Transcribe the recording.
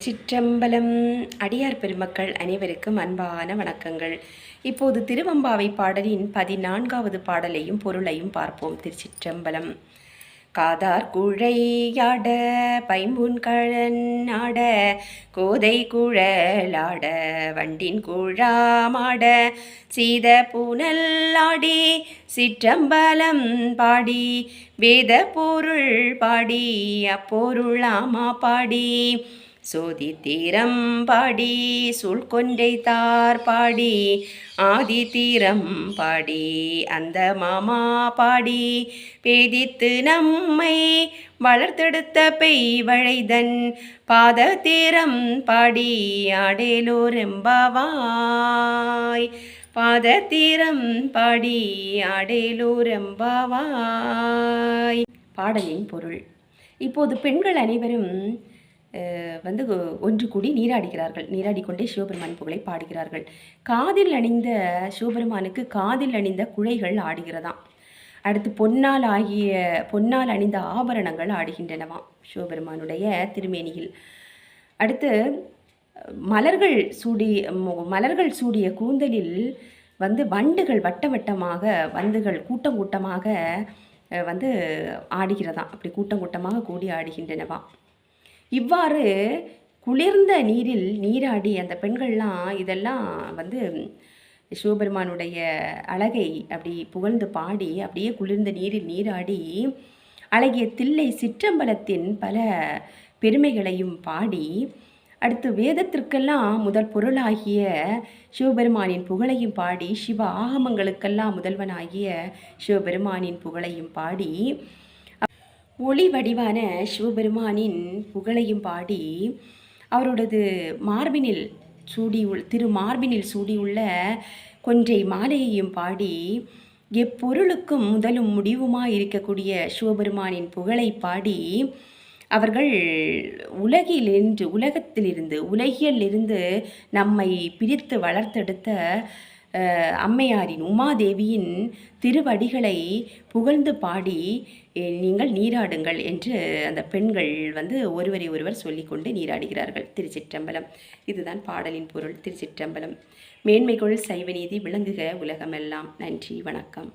சிற்றம்பலம் அடியார் பெருமக்கள் அனைவருக்கும் அன்பான வணக்கங்கள். இப்போது திருவம்பாவை பாடலின் பதினான்காவது பாடலையும் பொருளையும் பார்ப்போம். திருச்சிற்றம்பலம். காதார் குழையாட பைம்புன் கழன் ஆட கோதை குழலாட வண்டின் குழாமாட சீத பூனல்லாடி சிற்றம்பலம் பாடி வேத பொருள் பாடி அப்பொருளாமா பாடி. சோதி தீரம் பாடி சூழ்கொன்றை தார் பாடி ஆதி தீரம் பாடி அந்த மாமா பாடி. பேதித்து நம்மை வளர்த்தெடுத்த பெய் வழைதன் பாத தீரம் பாடி ஆடேலோரெம்பாவாய் பாத தீரம் பாடி ஆடேலோரெம்பாவாய் பாடலின் பொருள். இப்போது பெண்கள் அனைவரும் வந்து ஒன்று கூடி நீராடுகிறார்கள் நீராடிக்கொண்டே சிவபெருமான் புகழை பாடுகிறார்கள். காதில் அணிந்த சிவபெருமானுக்கு காதில் அணிந்த குழைகள் ஆடுகிறதாம். அடுத்து பொன்னால் ஆகிய பொன்னால் அணிந்த ஆபரணங்கள் ஆடுகின்றனவாம் சிவபெருமானுடைய திருமேனியில். அடுத்து மலர்கள் சூடி மலர்கள் சூடிய கூந்தலில் வந்து வண்டுகள் வட்ட வட்டமாக வண்டுகள் கூட்டம் கூட்டமாக வந்து ஆடுகிறதாம். அப்படி கூட்டம் கூட்டமாக கூடி ஆடுகின்றனவாம் இவ்வாறு குளிர்ந்த நீரில் நீராடி அந்த பெண்கள்லாம் இதெல்லாம் வந்து சிவபெருமானுடைய அழகை அப்படி புகழ்ந்து பாடி அப்படியே குளிர்ந்த நீரில் நீராடி அழகிய தில்லை சிற்றம்பலத்தின் பல பெருமைகளையும் பாடி அடுத்து வேதத்திற்கெல்லாம் முதல் பொருளாகிய சிவபெருமானின் புகழையும் பாடி சிவ ஆகமங்களுக்கெல்லாம் முதல்வனாகிய சிவபெருமானின் புகழையும் பாடி ஒளி வடிவான சிவபெருமானின் புகழையும் பாடி அவரோடது மார்பினில் சூடியுள் திரு மார்பினில் சூடியுள்ள கொன்றை மாலையையும் பாடி எப்பொருளுக்கும் முதலும் முடிவுமாய் இருக்கக்கூடிய சிவபெருமானின் புகழை பாடி அவர்கள் உலகிலிருந்து உலகத்திலிருந்து உலகியலிருந்து நம்மை பிரித்து வளர்த்தெடுத்த அம்மையாரின் உமாதேவியின் திருவடிகளை புகழ்ந்து பாடி நீங்கள் நீராடுங்கள் என்று அந்த பெண்கள் வந்து ஒருவரை ஒருவர் சொல்லிக்கொண்டு நீராடுகிறார்கள். திருச்சிற்றம்பலம். இதுதான் பாடலின் பொருள். திருச்சிற்றம்பலம். மேன்மைகொள் சைவநீதி விளங்குக உலகமெல்லாம். நன்றி. வணக்கம்.